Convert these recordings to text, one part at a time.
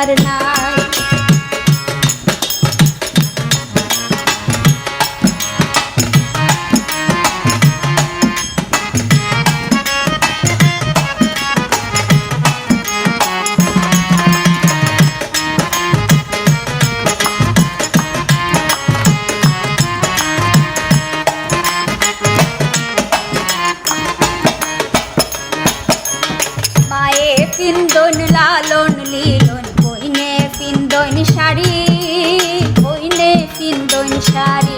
বিচার নাই Aí.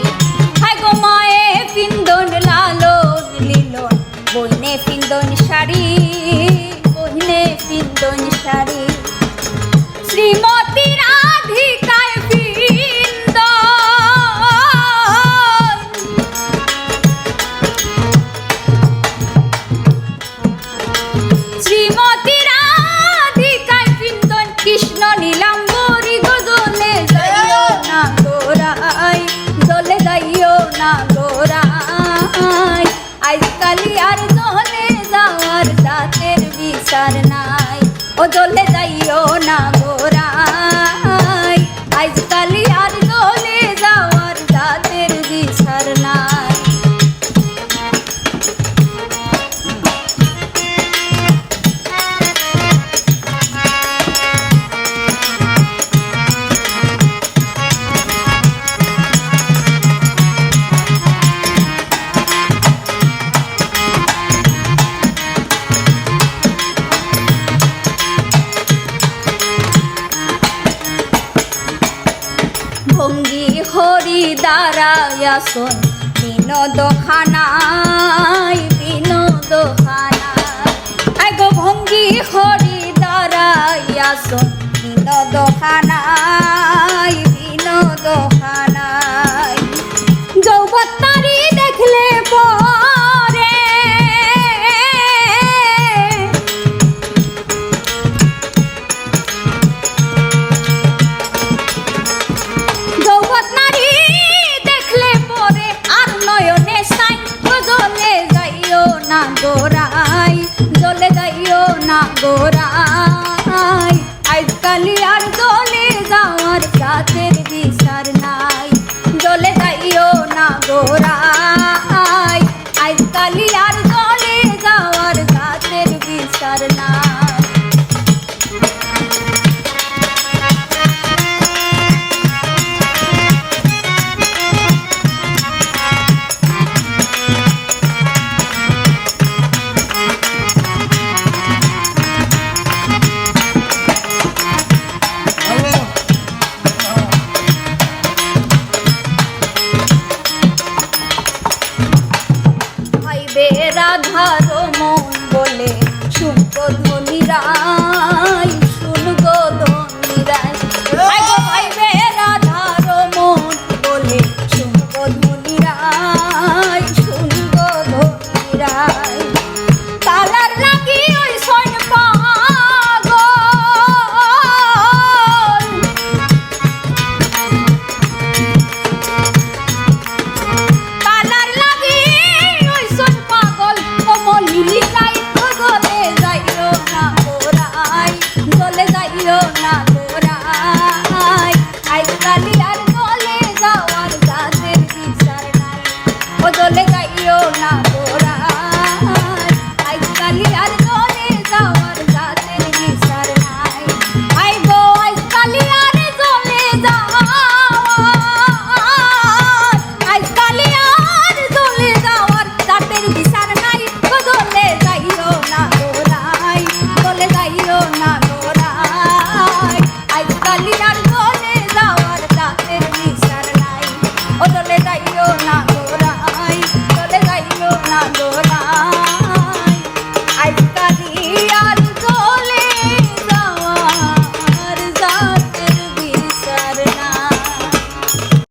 না গোরাই আজকালি আর জলে যাওয়ার দাঁতের বিচার নাই। ও জলে যাইও না গোরাই দাঁড়াইয়াছন বিনোদ খানাই বিনোদ খানাই গো ভঙ্গি হরি দাঁড়াইয়াছন বিনোদ খানাই গোরাই আজকালি আর জলে যাওয়ার বিচার নাই। জলে যাইও না গোরাই শুনগো ধনিরাই শুনগো ধনিরাই ভাইগো ভাইবে রাধার মন বলে শুনগো ধনিরাই শুনগো ধনিরাই তালার লাগি ওই যাই